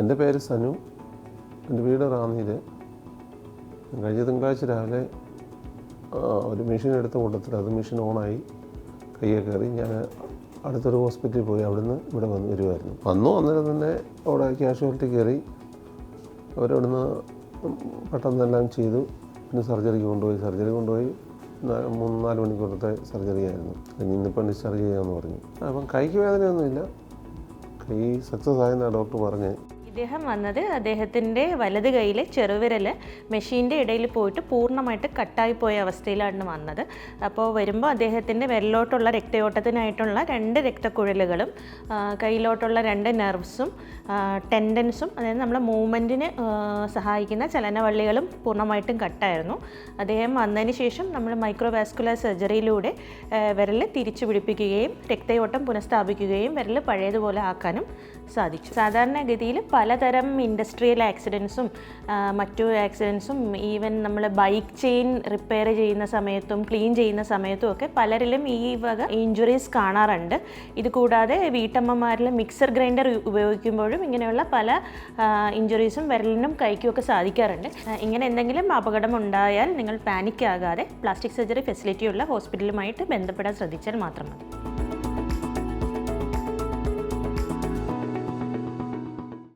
എന്റെ പേര് സനു. എന്റെ വീട് റാന്നിയിൽ കഴിഞ്ഞ തിങ്കളാഴ്ച രാവിലെ ഒരു മെഷീൻ എടുത്ത് കൂട്ടത്തിൽ അത് മെഷീൻ ഓണായി. കയ്യെ കയറി ഞാൻ അടുത്തൊരു ഹോസ്പിറ്റലിൽ പോയി. അവിടുന്ന് ഇവിടെ വന്ന് വരുമായിരുന്നു വന്നു അന്നേരം തന്നെ അവിടെ ക്യാഷ്വാലിറ്റി കയറി. അവരവിടുന്ന് പെട്ടെന്നെല്ലാം ചെയ്തു. പിന്നെ സർജറിക്ക് കൊണ്ടുപോയി. സർജറി കൊണ്ടുപോയി. മൂന്ന് നാല് മണിക്കൂറത്തെ സർജറി ആയിരുന്നു ഇനി ഇന്നിപ്പം ഡിസ്ചാർജ് ചെയ്യാമെന്ന് പറഞ്ഞു. അപ്പം കൈക്ക് വേദനയൊന്നുമില്ല. കൈ സക്സസ് ആയെന്നാണ് ഡോക്ടർ പറഞ്ഞത്. ഇദ്ദേഹം വന്നത് അദ്ദേഹത്തിന്റെ വലത് കൈയിലെ ചെറുവിരൽ മെഷീന്റെ ഇടയിൽ പോയിട്ട് പൂർണമായിട്ട് കട്ടായി പോയ അവസ്ഥയിലാണ് വന്നത്. അപ്പോൾ വരുമ്പോൾ അദ്ദേഹത്തിന്റെ വിരലോട്ടുള്ള രക്തയോട്ടത്തിനായിട്ടുള്ള രണ്ട് രക്തക്കുഴലുകളും കയ്യിലോട്ടുള്ള രണ്ട് നെർവ്സും ടെൻഡൻസും അതായത് നമ്മളെ മൂവ്മെന്റിന് സഹായിക്കുന്ന ചലനവള്ളികളും പൂർണമായിട്ടും കട്ടായിരുന്നു. അദ്ദേഹം വന്നതിന് ശേഷം നമ്മൾ മൈക്രോവാസ്കുലർ സർജറിയിലൂടെ വിരൽ തിരിച്ചു പിടിപ്പിക്കുകയും രക്തയോട്ടം പുനഃസ്ഥാപിക്കുകയും വിരൽ പഴയതുപോലെ ആക്കാനും സാധിച്ചു. സാധാരണഗതിയിൽ പലതരം ഇൻഡസ്ട്രിയൽ ആക്സിഡൻസും മറ്റു ആക്സിഡൻസും ഈവൻ നമ്മൾ ബൈക്ക് ചെയിൻ റിപ്പയർ ചെയ്യുന്ന സമയത്തും ക്ലീൻ ചെയ്യുന്ന സമയത്തും ഒക്കെ പലരിലും ഈ വക ഇഞ്ചുറീസ് കാണാറുണ്ട്. ഇത് കൂടാതെ വീട്ടമ്മമാരിൽ മിക്സർ ഗ്രൈൻഡർ ഉപയോഗിക്കുമ്പോഴും ഇങ്ങനെയുള്ള പല ഇഞ്ചുറീസും വിരലിനും കൈക്കും ഒക്കെ സാധിക്കാറുണ്ട്. ഇങ്ങനെ എന്തെങ്കിലും അപകടം ഉണ്ടായാൽ നിങ്ങൾ പാനിക് ആകാതെ പ്ലാസ്റ്റിക് സർജറി ഫെസിലിറ്റിയുള്ള ഹോസ്പിറ്റലുമായിട്ട് ബന്ധപ്പെടാൻ ശ്രദ്ധിച്ചാൽ മാത്രം മതി.